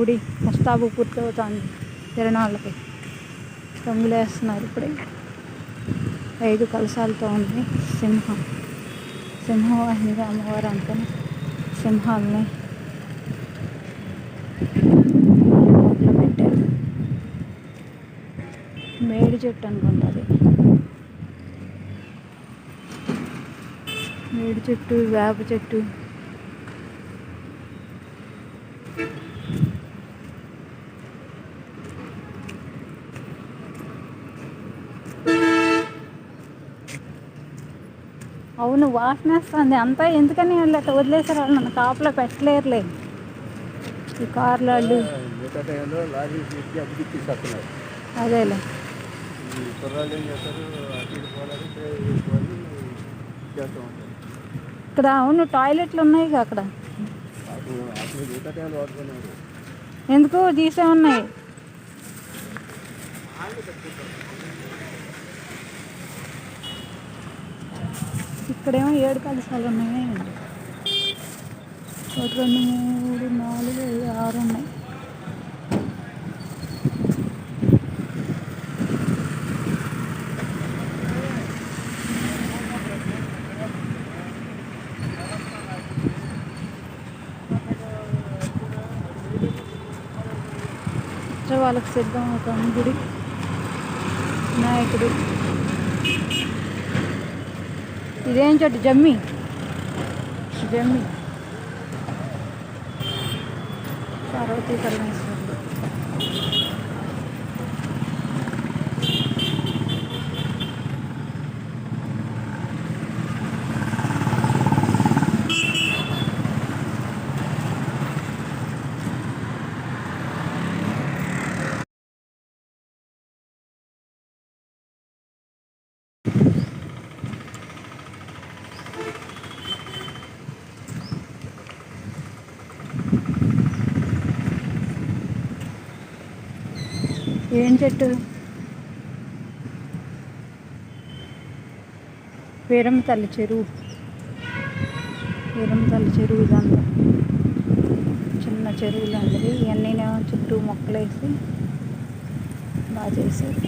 గుడి ముస్తాబు పూర్తవుతోంది తిరణాళ్ళకి రంగులేస్తున్నారు ఇప్పుడే. ఐదు కలశాలతో ఉంది సింహం. సింహవాహినిగా అమ్మవారు అనుకుని సింహాలని పెట్టారు మేడి చెట్టు అనుకుంటుంది మేడి చెట్టు వేప చెట్టు. అవును వాసన వస్తుంది అంతా ఎందుకని వాళ్ళు అట్లా వదిలేసారు వాళ్ళు? నన్ను కాపులో పెట్టలేరులే. ఈ కార్లు వాళ్ళు. అదేలే. ఇక్కడ అవును టాయిలెట్లు ఉన్నాయి అక్కడ. ఎందుకు? తీసే ఉన్నాయి. ఇక్కడేమో ఏడు కలశాలు ఉన్నాయి. ఒకటి రెండు మూడు నాలుగు ఐదు ఆరు ఉన్నాయి. వాళ్ళకి సిద్ధం అవుతాం గుడి. వినాయకుడు ఇదేం చెట్టు జమ్మి జమ్మి పార్వతీ పరమేశ్వరుడు ఏం చెట్టు? వీరమ్మతల్లి చెరువు. వీరమ్మతల్లి చెరువు ఇదంతా. చిన్న చెరువులు అందరి. ఇవన్నీ చుట్టూ మొక్కలేసి బాగా చేశారు.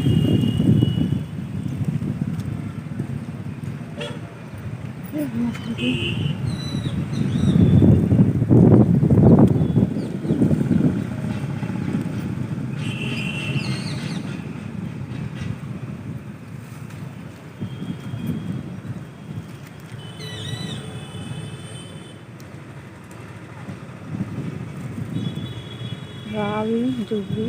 వీరమ్మతల్లి. লাল জুবলি।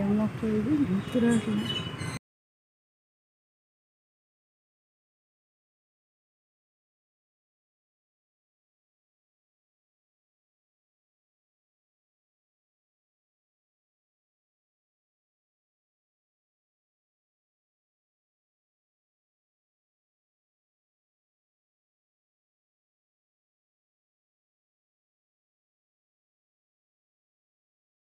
এমন একটা ভিতরে আসলে